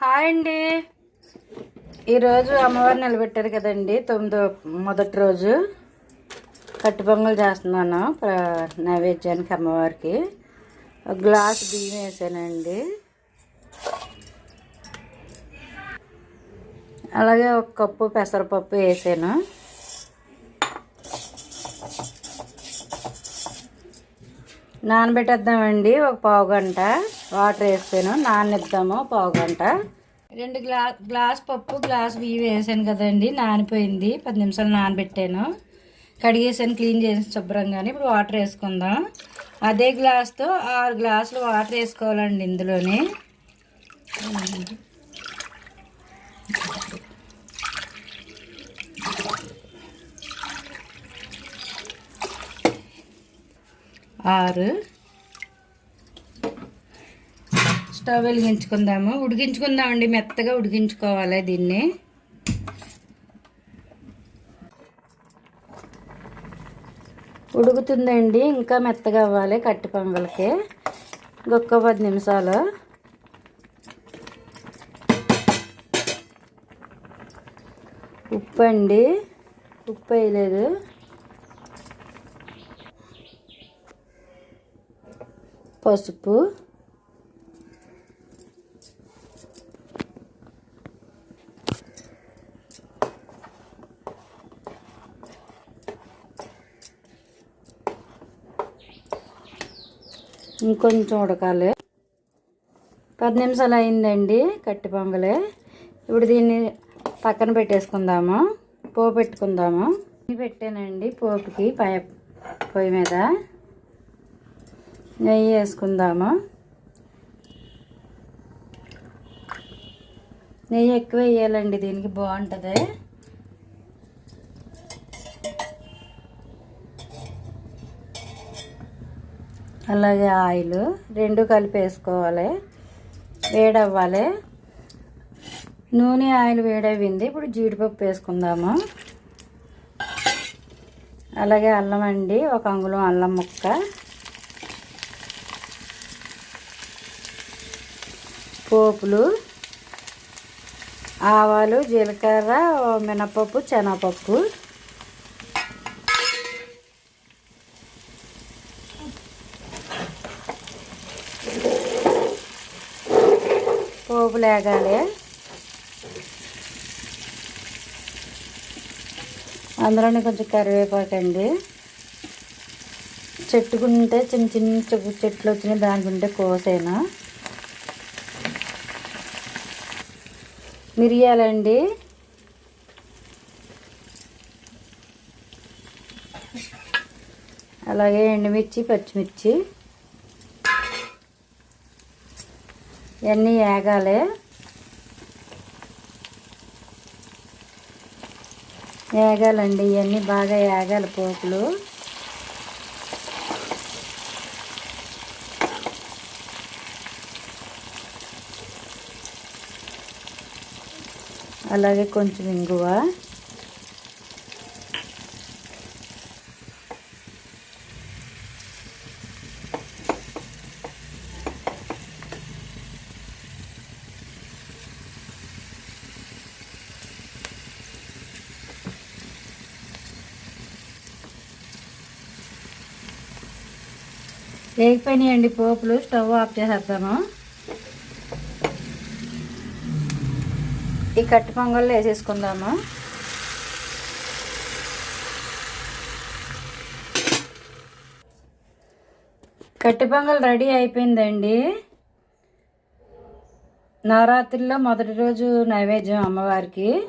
Hi అండి. ఈరోజు అమ్మవారు నిలబెట్టారు కదండి తొమ్మిదో మొదటి రోజు. కట్టిపొంగలు చేస్తున్నాను నైవేద్యానికి అమ్మవారికి. ఒక గ్లాస్ బియ్యం వేసానండి. అలాగే ఒక కప్పు పెసరపప్పు వేసాను. నానబెట్టేద్దామండి ఒక పావు గంట. వాటర్ వేస్తాను నానిద్దాము పావు గంట. రెండు గ్లా గ్లాస్ పప్పు గ్లాస్ బియ్యం వేసాను కదండి నానిపోయింది. పది నిమిషాలు నానబెట్టాను. కడిగేసాను క్లీన్ చేసి శుభ్రంగానే. ఇప్పుడు వాటర్ వేసుకుందాం. అదే గ్లాస్తో ఆరు గ్లాసులు వాటర్ వేసుకోవాలండి ఇందులోని. ఆరు స్టవ్ వెలిగించుకుందాము ఉడికించుకుందామండి మెత్తగా ఉడికించుకోవాలి దీన్ని. ఉడుకుతుందండి ఇంకా మెత్తగా అవ్వాలి కట్టి పొంగల్కి. ఇంకొక పది నిమిషాలు. ఉప్పు అండి. ఉప్పు వేయలేదు. పసుపు. ఇంకొంచెం ఉడకాలి. పది నిమిషాలు అయిందండి కట్టి పొంగలి. ఇప్పుడు దీన్ని పక్కన పెట్టేసుకుందాము. పోపు పెట్టుకుందాము. పెట్టానండి పోపుకి పై పొయ్యి మీద. నెయ్యి వేసుకుందాము. నెయ్యి ఎక్కువ వేయాలండి దీనికి బాగుంటుంది. అలాగే ఆయిల్ రెండు కలిపి వేసుకోవాలి వేడవ్వాలి. నూనె ఆయిల్ వేడవింది ఇప్పుడు జీడిపప్పు వేసుకుందాము. అలాగే అల్లం అండి. ఒక అంగుళం అల్లం ముక్క. పోపులు. ఆవాలు జీలకర్ర మినపప్పు శనగపప్పు. పోపు లేగాలి. అందులోనే కొంచెం కరివేపాకండి. చెట్టుకుంటే చిన్న చిన్న చెట్లు వచ్చినాయి దానికి ఉంటే కోసేనా. మిరియాలండి. అలాగే ఎండుమిర్చి పచ్చిమిర్చి. ఇవన్నీ వేగాలి ఏగాలండి ఇవన్నీ బాగా వేగాలి పోపులు. అలాగే కొంచెం ఇంగువ. వేగిపోయినాయండి పోపులు. స్టవ్ ఆఫ్ చేసేద్దాము. ఈ కట్టి పొంగల్లో వేసేసుకుందాము. కట్టి పొంగల్ రెడీ అయిపోయిందండి. నవరాత్రిలో మొదటి రోజు నైవేద్యం అమ్మవారికి.